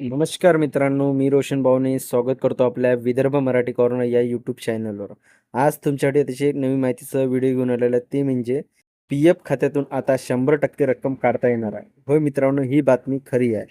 नमस्कार मित्रांनो मी रोशन भाऊने स्वागत करतो आपल्या विदर्भ मराठी कॉर्नर या यूट्यूब चॅनलवर आज तुमच्यासाठी अतिशय एक नवीन माहितीसह व्हिडिओ घेऊन आलेला आहे. ते म्हणजे पी एफ खात्यातून आता शंभर टक्के रक्कम काढता येणार आहे. होय मित्रांनो ही बातमी खरी आहे.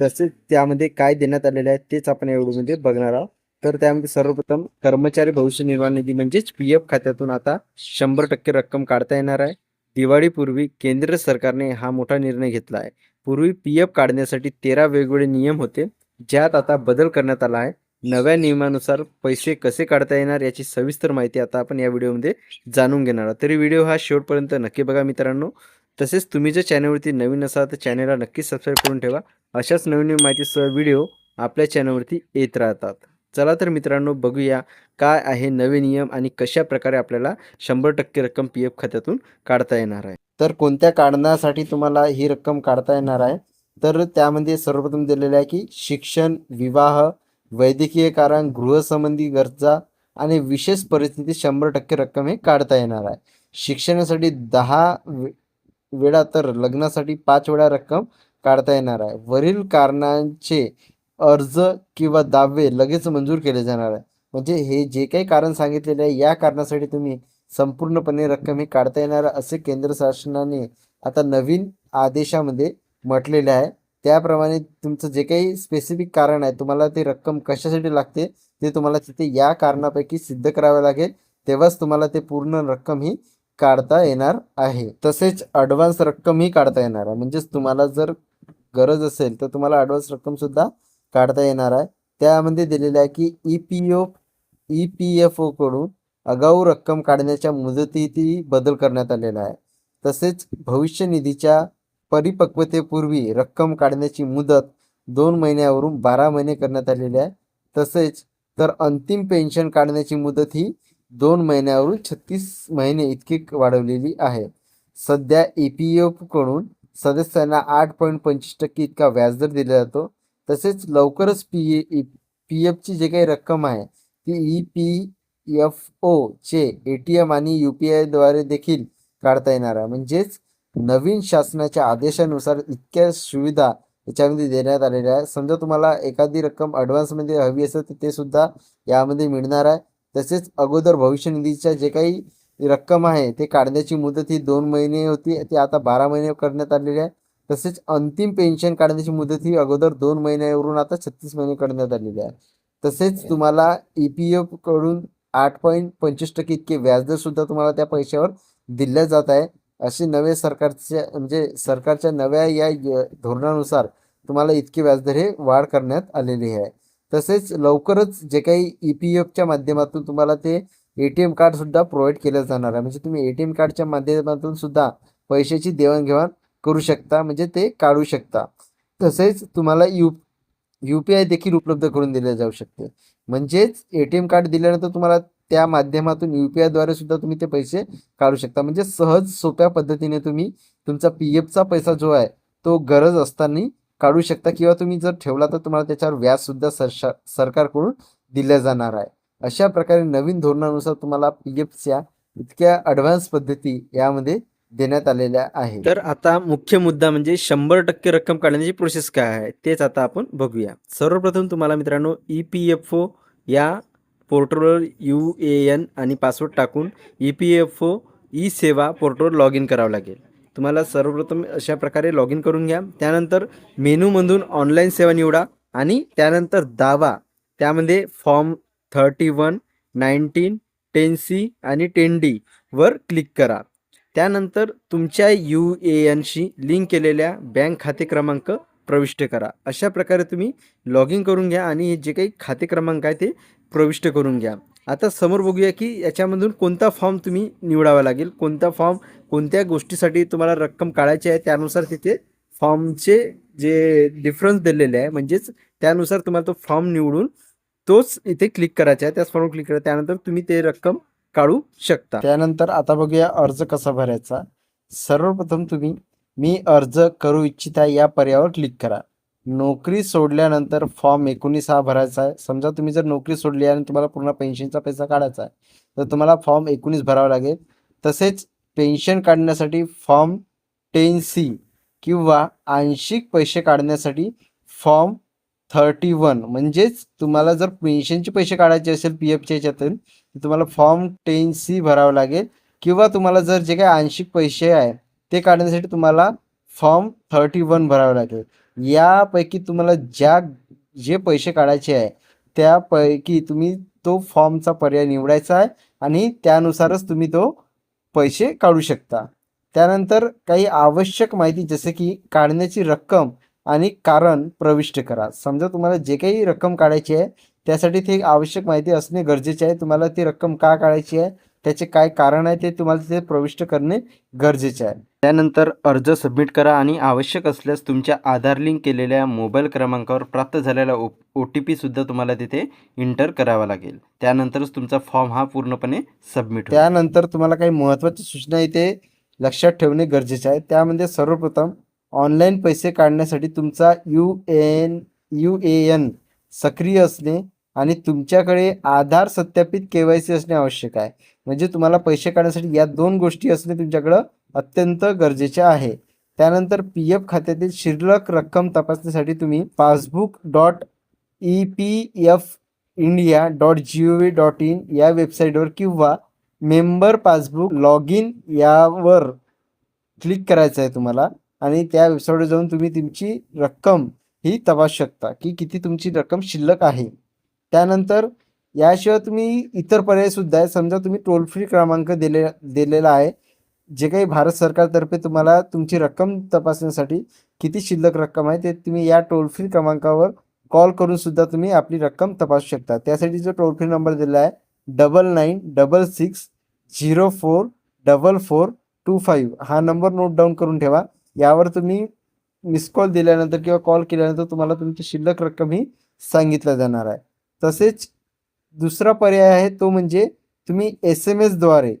तसेच त्यामध्ये काय देण्यात आलेलं आहे तेच आपण या व्हिडिओमध्ये बघणार आहोत. तर त्यामध्ये सर्वप्रथम कर्मचारी भविष्य निर्वाह निधी म्हणजेच पी एफ खात्यातून आता शंभर टक्के रक्कम काढता येणार आहे. दिवाळीपूर्वी केंद्र सरकारने हा मोठा निर्णय घेतला आहे. पूर्वी पी एफ काढण्यासाठी तेरा वेगवेगळे नियम होते ज्यात आता बदल करण्यात आला आहे. नव्या नियमानुसार पैसे कसे काढता येणार याची सविस्तर माहिती आता आपण या व्हिडिओमध्ये जाणून घेणार आहोत. तरी व्हिडिओ हा शेवटपर्यंत नक्की बघा मित्रांनो. तसेच तुम्ही जर चॅनलवरती नवीन असाल तर चॅनलला नक्की सबस्क्राईब करून ठेवा. अशाच नवीन नवीन माहितीसह व्हिडिओ आपल्या चॅनलवरती येत राहतात. चला तर मित्रांनो बघूया काय आहे नवे नियम आणि कशा प्रकारे आपल्याला शंभर टक्के रक्कम पी एफ खात्यातून काढता येणार आहे. तर कोणत्या कारणासाठी तुम्हाला ही रक्कम काढता येणार आहे? तर त्यामध्ये सर्वप्रथम दिलेलं आहे की शिक्षण विवाह वैद्यकीय कारण गृहसंबंधी गरजा आणि विशेष परिस्थितीत शंभर टक्के रक्कम हे काढता येणार आहे. शिक्षणासाठी दहा वे- वेळा तर लग्नासाठी पाच वेळा रक्कम काढता येणार आहे. वरील कारणांचे अर्ज किंवा दावे लगेच मंजूर केले जाणार आहे. म्हणजे हे जे काही कारण सांगितलेले आहे या कारणासाठी तुम्ही संपूर्णपणे रक्कम ही काढता येणार आहे असे केंद्र शासनाने आता नवीन आदेशामध्ये म्हटलेले आहे. त्याप्रमाणे तुमचं जे काही स्पेसिफिक कारण आहे तुम्हाला ते रक्कम कशासाठी लागते ते तुम्हाला तिथे या कारणापैकी सिद्ध करावे लागेल. तेव्हाच तुम्हाला ते पूर्ण रक्कम ही काढता येणार आहे. तसेच ॲडव्हान्स रक्कम ही काढता येणार आहे. म्हणजेच तुम्हाला जर गरज असेल तर तुम्हाला ॲडव्हान्स रक्कम सुद्धा काढता येणार आहे. त्यामध्ये दिलेलं आहे की E P O E P F ओकडून आगाऊ रक्कम काढण्याच्या मुदतीतही बदल करण्यात आलेला आहे. तसेच भविष्य निधीच्या परिपक्वतेपूर्वी रक्कम काढण्याची मुदत दोन महिन्यावरून बारा महिने करण्यात आलेली आहे. तसेच तर अंतिम पेन्शन काढण्याची मुदत ही दोन महिन्यावरून छत्तीस महिने इतकी वाढवलेली आहे. सध्या ई पी एफकडून सदस्यांना आठ पॉईंट पंचवीस टक्के इतका व्याजदर दिला जातो. तसेच लवकरच पी ए पी एफची जे काही रक्कम आहे ती ई पी एफ ओचे ए टी एम आणि यू पी आयद्वारे देखील काढता येणार आहे. म्हणजेच नवीन शासनाच्या आदेशानुसार इतक्या सुविधा याच्यामध्ये देण्यात आलेल्या आहे समजा तुम्हाला एखादी रक्कम ॲडव्हान्समध्ये हवी असेल तर ते सुद्धा यामध्ये मिळणार आहे. तसेच अगोदर भविष्य निधीच्या जे काही रक्कम आहे ते काढण्याची मुदत ही दोन महिने होती. ती आता बारा महिने करण्यात आलेली आहे. तसेच अंतिम पेन्शन काढण्याची मुदत ही अगोदर दोन महिन्यावरून आता छत्तीस महिने करण्यात आलेली आहे. तसेच तुम्हाला ई पी एफकडून आठ पॉईंट पंचवीस टक्के इतके व्याजदर सुद्धा तुम्हाला त्या पैशावर दिल्या जात आहे. असे नवे सरकारच्या म्हणजे सरकारच्या नव्या या धोरणानुसार तुम्हाला इतके व्याजदर हे वाढ करण्यात आलेली आहे. तसेच लवकरच जे काही ई पी एफच्या माध्यमातून तुम्हाला ते ए टी एम कार्ड सुद्धा प्रोव्हाइड केलं जाणार आहे. म्हणजे तुम्ही ए टी एम कार्डच्या माध्यमातून सुद्धा पैशाची देवाणघेवाण करू शकता म्हणजे ते काढू शकता. तसेच तुम्हाला यू यू पी आय देखील उपलब्ध करून दिले जाऊ शकते. म्हणजेच ए टी एम कार्ड दिल्यानंतर तुम्हाला त्या माध्यमातून यू पी आयद्वारे सुद्धा तुम्ही ते पैसे काढू शकता. म्हणजे सहज सोप्या पद्धतीने तुम्ही तुमचा पी एफचा पैसा जो आहे तो गरज असताना काढू शकता किंवा तुम्ही जर ठेवला तर तुम्हाला त्याच्यावर व्याज सुद्धा सरशा सरकारकडून दिल्या जाणार आहे. अशा प्रकारे नवीन धोरणानुसार तुम्हाला पी एफच्या इतक्या ॲडव्हान्स पद्धती यामध्ये देण्यात आलेल्या आहे. तर आता मुख्य मुद्दा म्हणजे शंभर टक्के रक्कम काढण्याची प्रोसेस काय आहे तेच आता आपण बघूया. सर्वप्रथम तुम्हाला मित्रांनो ई पी एफ ओ या पोर्टलवर यू ए एन आणि पासवर्ड टाकून E P F O E सेवा पोर्टलवर लॉग इन करावं लागेल. तुम्हाला सर्वप्रथम अशा प्रकारे लॉग इन करून घ्या. त्यानंतर मेनूमधून ऑनलाईन सेवा निवडा आणि त्यानंतर दावा. त्यामध्ये form thirty one nineteen ten C आणि टेन डी वर क्लिक करा. त्यानंतर तुमच्या यू ए एनशी लिंक केलेल्या बँक खाते क्रमांक प्रविष्ट करा. अशा प्रकारे तुम्ही लॉग इन करून घ्या आणि हे जे काही खाते क्रमांक आहे ते प्रविष्ट करून घ्या. आता समोर बघूया की याच्यामधून कोणता फॉर्म तुम्ही निवडावा लागेल? कोणता फॉर्म कोणत्या गोष्टीसाठी तुम्हाला रक्कम काढायची आहे? त्यानुसार तिथे फॉर्मचे जे डिफरन्स दिलेले आहे म्हणजेच त्यानुसार तुम्हाला तो फॉर्म निवडून तोच इथे क्लिक करायचा आहे. त्याच फॉर्म क्लिक करा. त्यानंतर तुम्ही ते रक्कम काढू शकता. त्यानंतर आता बघूया अर्ज कसा भरायचा. सर्वप्रथम तुम्ही मी अर्ज करू इच्छिता या पर्यायावर क्लिक करा. नोकरी सोडल्यानंतर फॉर्म एकोणीस हा भरायचा आहे. समजा तुम्ही जर नोकरी सोडली आणि तुम्हाला पूर्ण पेन्शनचा पैसा काढायचा आहे तर तुम्हाला फॉर्म एकोणीस भरावा लागेल. तसेच पेन्शन काढण्यासाठी फॉर्म टेन सी किंवा आंशिक पैसे काढण्यासाठी फॉर्म थर्टी वन. म्हणजेच तुम्हाला जर पेन्शनचे पैसे काढायचे असेल पी एफच्या याच्यातून तर तुम्हाला फॉर्म टेन सी भरावं लागेल. किंवा तुम्हाला जर जे काही आंशिक पैसे आहे ते काढण्यासाठी तुम्हाला फॉर्म थर्टी वन भरावं लागेल. यापैकी तुम्हाला ज्या जे पैसे काढायचे आहे त्यापैकी तुम्ही तो फॉर्मचा पर्याय निवडायचा आहे आणि त्यानुसारच तुम्ही तो पैसे काढू शकता. त्यानंतर काही आवश्यक माहिती जसे की काढण्याची रक्कम आणि कारण प्रविष्ट करा. समजा तुम्हाला जे काही रक्कम काढायची आहे त्यासाठी ते आवश्यक माहिती असणे गरजेचे आहे. तुम्हाला ती रक्कम का काढायची आहे त्याचे काय कारण आहे ते तुम्हाला ते प्रविष्ट करणे गरजेचे आहे. त्यानंतर अर्ज सबमिट करा आणि आवश्यक असल्यास तुमच्या आधार लिंक केलेल्या मोबाईल क्रमांकावर प्राप्त झालेला ओ ओ टी पीसुद्धा तुम्हाला तिथे इंटर करावा लागेल. त्यानंतरच तुमचा फॉर्म हा पूर्णपणे सबमिट त्यानंतर तुम्हाला काही महत्त्वाच्या सूचना इथे लक्षात ठेवणे गरजेचे आहे. त्यामध्ये सर्वप्रथम ऑनलाईन पैसे काढण्यासाठी तुमचा U N U A N सक्रिय असणे आणि तुमच्याकडे आधार सत्यापित के वाय सी असणे आवश्यक आहे. म्हणजे तुम्हाला पैसे काढण्यासाठी या दोन गोष्टी असणे तुमच्याकडं अत्यंत गरजेचे आहे. त्यानंतर पी एफ खात्यातील शिल्लक रक्कम तपासण्यासाठी तुम्ही passbook dot E P F India dot G O V dot in या वेबसाईटवर किंवा मेंबर पासबुक लॉग इन यावर क्लिक करायचं आहे तुम्हाला. आणि त्या वेबसाईटवर जाऊन तुम्ही तुमची रक्कम ही तपासू शकता की किती तुमची रक्कम शिल्लक आहे. त्यानंतर याशिवाय तुम्ही इतर पर्याय सुद्धा आहे समजा तुम्ही टोल फ्री क्रमांक दिले दिलेला आहे. जे काही भारत सरकारतर्फे तुम्हाला तुमची रक्कम तपासण्यासाठी किती शिल्लक रक्कम आहे ते तुम्ही या टोल फ्री क्रमांकावर कॉल करून सुद्धा तुम्ही आपली रक्कम तपासू शकता. त्यासाठी जो टोल फ्री नंबर दिला आहे double nine double six zero four double four two five हा नंबर नोट डाऊन करून ठेवा. यावर तुम्ही मिस कॉल दिल्यानंतर किंवा कॉल केल्यानंतर तुम्हाला तुमची शिल्लक रक्कम ही सांगितलं जाणार आहे. तसेच दुसरा पर्याय आहे तो म्हणजे तुम्ही एस एम एसद्वारे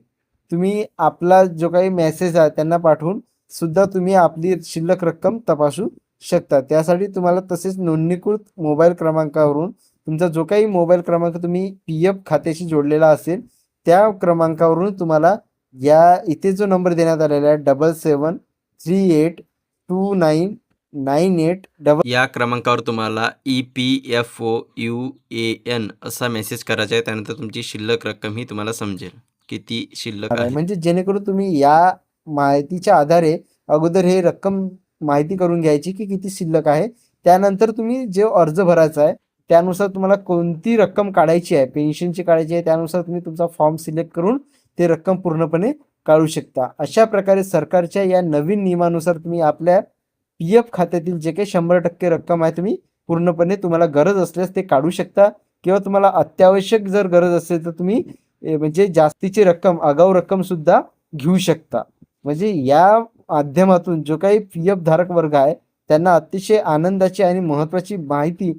तुम्ही आपला जो काही मेसेज आहे त्यांना पाठवून सुद्धा तुम्ही आपली शिल्लक रक्कम तपासू शकता. त्यासाठी तुम्हाला तसेच नोंदणीकृत मोबाईल क्रमांकावरून तुमचा जो काही मोबाईल क्रमांक तुम्ही पी एफ खात्याशी जोडलेला असेल त्या क्रमांकावरून तुम्हाला या इथे जो नंबर देण्यात आलेला आहे double seven three eight two nine nine eight double या क्रमांकावर तुम्हाला E P F O U A N असा मेसेज करायचा आहे त्यानंतर तुमची शिल्लक रक्कम ही तुम्हाला समजेल. किती शिल्लक आहे? म्हणजे जेणेकरून तुम्ही या माहितीच्या आधारे अगोदर हे रक्कम माहिती करून घ्यायची की किती शिल्लक आहे. त्यानंतर तुम्ही जे अर्ज भरायचा आहे त्यानुसार तुम्हाला कोणती रक्कम काढायची आहे पेन्शनची काढायची आहे त्यानुसार तुम्ही तुमचा फॉर्म सिलेक्ट करून ते रक्कम पूर्णपणे काढू शकता. अशा प्रकारे सरकारच्या या नवीन नियमानुसार तुम्ही आपल्या पी एफ खात्यातील जे काही शंभर टक्के रक्कम आहे तुम्ही पूर्णपणे तुम्हाला गरज असल्यास ते काढू शकता किंवा तुम्हाला अत्यावश्यक जर गरज असेल तर तुम्ही म्हणजे जास्तीची रक्कम आगाऊ रक्कम सुद्धा घेऊ शकता. म्हणजे या माध्यमातून जो काही पी एफ धारक वर्ग आहे त्यांना अतिशय आनंदाची आणि महत्वाची माहिती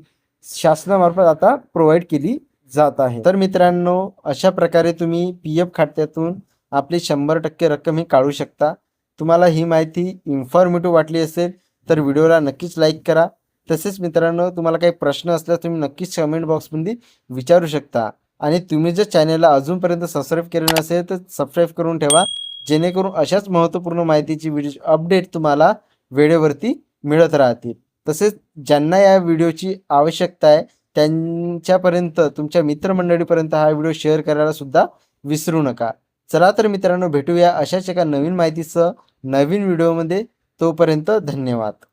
शासनामार्फत आता प्रोव्हाइड केली जात आहे. तर मित्रांनो अशा प्रकारे तुम्ही पी एफ खात्यातून आपली शंभर टक्के रक्कम ही काढू शकता. तुम्हाला ही माहिती इन्फॉर्मेटिव्ह वाटली असेल तर व्हिडिओला नक्कीच लाईक करा. तसेच मित्रांनो तुम्हाला काही प्रश्न असल्यास तुम्ही नक्कीच कमेंट बॉक्समध्ये विचारू शकता. आणि तुम्ही जर चॅनलला अजूनपर्यंत सबस्क्राईब केले नसेल तर सबस्क्राईब करून ठेवा. जेणेकरून अशाच महत्त्वपूर्ण माहितीची व्हिडिओ अपडेट तुम्हाला वेळेवरती मिळत राहतील. तसेच ज्यांना या व्हिडिओची आवश्यकता आहे त्यांच्यापर्यंत तुमच्या मित्रमंडळीपर्यंत हा व्हिडिओ शेअर करायला सुद्धा विसरू नका. चला तर मित्रांनो भेटूया अशाच एका नवीन माहितीसह नवीन व्हिडिओमध्ये. तोपर्यंत धन्यवाद.